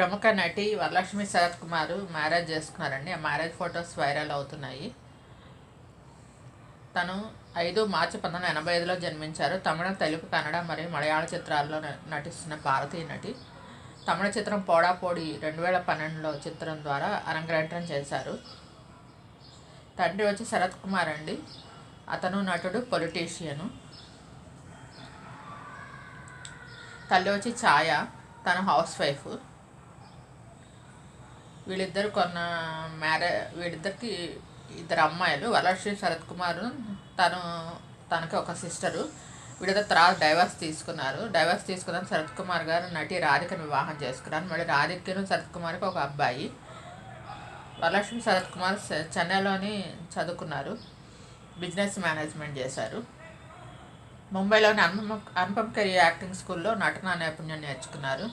ప్రముఖ నటి వరలక్ష్మి శరత్ కుమారు మ్యారేజ్ చేసుకున్నారండి. ఆ మ్యారేజ్ ఫొటోస్ వైరల్ అవుతున్నాయి. తను ఐదు మార్చి పంతొమ్మిది వందల ఎనభై ఐదులో జన్మించారు. తమిళ తెలుగు కన్నడ మరియు మలయాళ చిత్రాల్లో నటిస్తున్న భారతీయ నటి. తమిళ చిత్రం పోడాపోడి రెండు వేల పన్నెండులో చిత్రం ద్వారా అరంగేట్రం చేశారు. తండ్రి వచ్చి శరత్ కుమార్ అండి. అతను నటుడు పొలిటీషియను. తల్లి వచ్చి ఛాయ తను హౌస్ వైఫ్. వీళ్ళిద్దరు కొన్న మ్యారే వీళ్ళిద్దరికి ఇద్దరు అమ్మాయిలు వరలక్ష్మి శరత్ కుమార్ తను తనకి ఒక సిస్టరు. వీళ్ళిద్దరు తర్వాత డైవర్స్ తీసుకున్నారు. డైవర్స్ తీసుకున్న శరత్ కుమార్ గారు నటి రాధికను వివాహం చేసుకున్నారు. మళ్ళీ రాధికను శరత్ కుమార్కి ఒక అబ్బాయి. వరలక్ష్మి శరత్ కుమార్ చెన్నైలోని చదువుకున్నారు. బిజినెస్ మేనేజ్మెంట్ చేశారు. ముంబైలోని అనుపమ అనుపమ్ కెరీ యాక్టింగ్ స్కూల్లో నటనా నైపుణ్యం నేర్చుకున్నారు.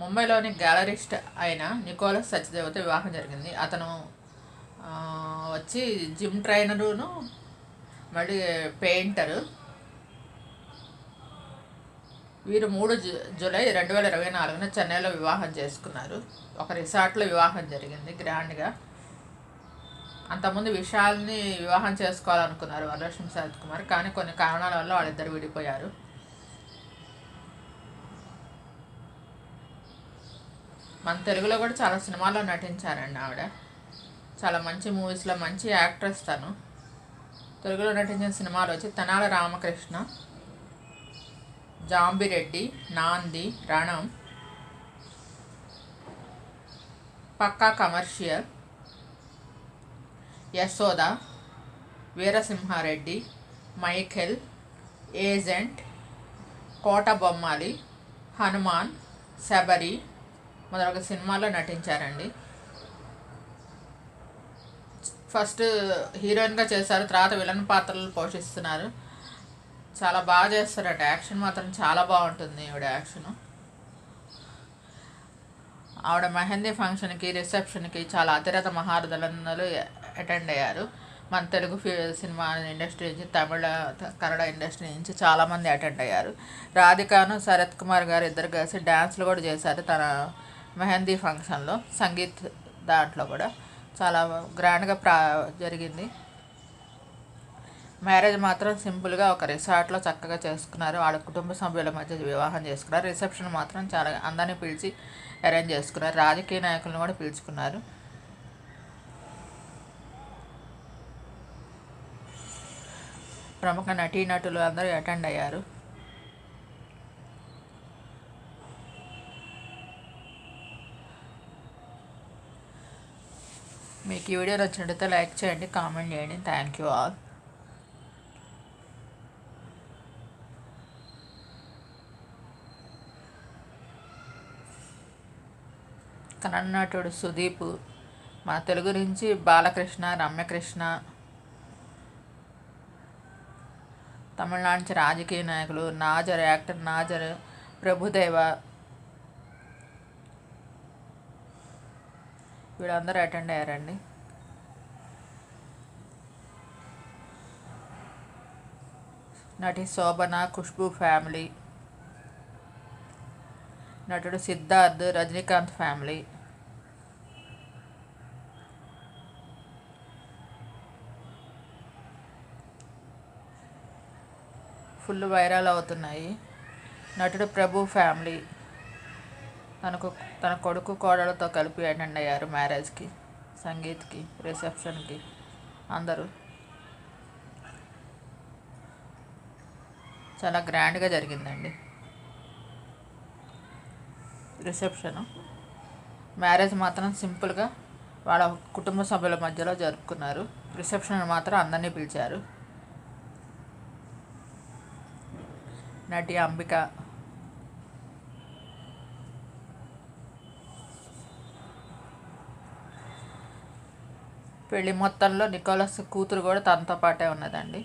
ముంబైలోని గ్యాలరిస్ట్ అయిన నికోలస్ సత్యదేవతో వివాహం జరిగింది. అతను వచ్చి జిమ్ ట్రైనరును మళ్ళీ పెయింటరు. వీరు మూడు జు జూలై రెండు వేల ఇరవై నాలుగున చెన్నైలో వివాహం చేసుకున్నారు. ఒక రిసార్ట్లో వివాహం జరిగింది గ్రాండ్గా. అంతకుముందు విశాల్ని వివాహం చేసుకోవాలనుకున్నారు వరలక్ష్మి సరత్ కుమార్. కానీ కొన్ని కారణాల వల్ల వాళ్ళిద్దరు విడిపోయారు. మన తెలుగులో కూడా చాలా సినిమాల్లో నటించారండి ఆవిడ. చాలా మంచి మూవీస్లో మంచి యాక్ట్రెస్ తను. తెలుగులో నటించిన సినిమాలు వచ్చి Tenali Ramakrishna Zombie Reddy Naandhi Ranam Pakka Commercial Yashoda Veera Simha Reddy Michael Agent Kota Bommali Hanuman Sabari మొదలగు సినిమాల్లో నటించారండి. ఫస్ట్ హీరోయిన్గా చేశారు తర్వాత విలన్ పాత్రలు పోషిస్తున్నారు. చాలా బాగా చేస్తారట. యాక్షన్ మాత్రం చాలా బాగుంటుంది ఆవిడ యాక్షన్. ఆవిడ మెహందీ ఫంక్షన్కి రిసెప్షన్కి చాలా అతిరథ మహారథులందరూ అటెండ్ అయ్యారు. మన తెలుగు సినిమా ఇండస్ట్రీ నుంచి తమిళ కన్నడ ఇండస్ట్రీ నుంచి చాలామంది అటెండ్ అయ్యారు. రాధికాను శరత్ కుమార్ గారు ఇద్దరు కలిసి డ్యాన్స్లు కూడా చేశారు. తన మెహందీ ఫంక్షన్లో సంగీత్ దాంట్లో కూడా చాలా గ్రాండ్గా ప్రా జరిగింది. మ్యారేజ్ మాత్రం సింపుల్గా ఒక రిసార్ట్లో చక్కగా చేసుకున్నారు. వాళ్ళ కుటుంబ సభ్యుల మధ్య వివాహం చేసుకున్నారు. రిసెప్షన్ మాత్రం చాలా అందరినీ పిలిచి అరేంజ్ చేసుకున్నారు. రాజకీయ నాయకులను కూడా పిలుచుకున్నారు. ప్రముఖ నటీనటులు అందరూ అటెండ్ అయ్యారు. మీకు ఈ వీడియో నచ్చినట్లయితే లైక్ చేయండి కామెంట్ చేయండి. థ్యాంక్ యూ ఆల్ కన్నడ నటుడు సుదీప్ మా తెలుగు నుంచి బాలకృష్ణ రమ్యకృష్ణ తమిళనాడు నుంచి రాజకీయ నాయకులు నాజర్ యాక్టర్ నాజర్ ప్రభుదేవ వీళ్ళందరూ అటెండ్ అయ్యారండి. నటి శోభన ఖుష్బు ఫ్యామిలీ నటుడు Siddharth Rajinikanth family full viral అవుతున్నాయి. నటుడు ప్రభు ఫ్యామిలీ తనకు తన కొడుకు కోడలతో కలిపి అటెండ్ అయ్యారు మ్యారేజ్కి సంగీత్కి రిసెప్షన్కి. అందరూ చాలా గ్రాండ్గా జరిగిందండి. రిసెప్షను. మ్యారేజ్ మాత్రం సింపుల్గా వాళ్ళ కుటుంబ సభ్యుల మధ్యలో జరుపుకున్నారు. రిసెప్షన్ మాత్రం అందరినీ పిలిచారు. నటి అంబిక పెళ్ళి మొత్తంలో నికోలస్ కూతురు కూడా తనతో పాటే ఉన్నదండి.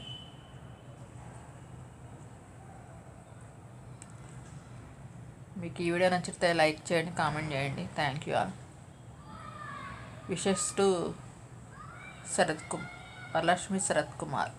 మీకు ఈ వీడియో నచ్చితే లైక్ చేయండి కామెంట్ చేయండి. Thank you all wishes to Sarath Kumar Varalakshmi Sarath Kumar.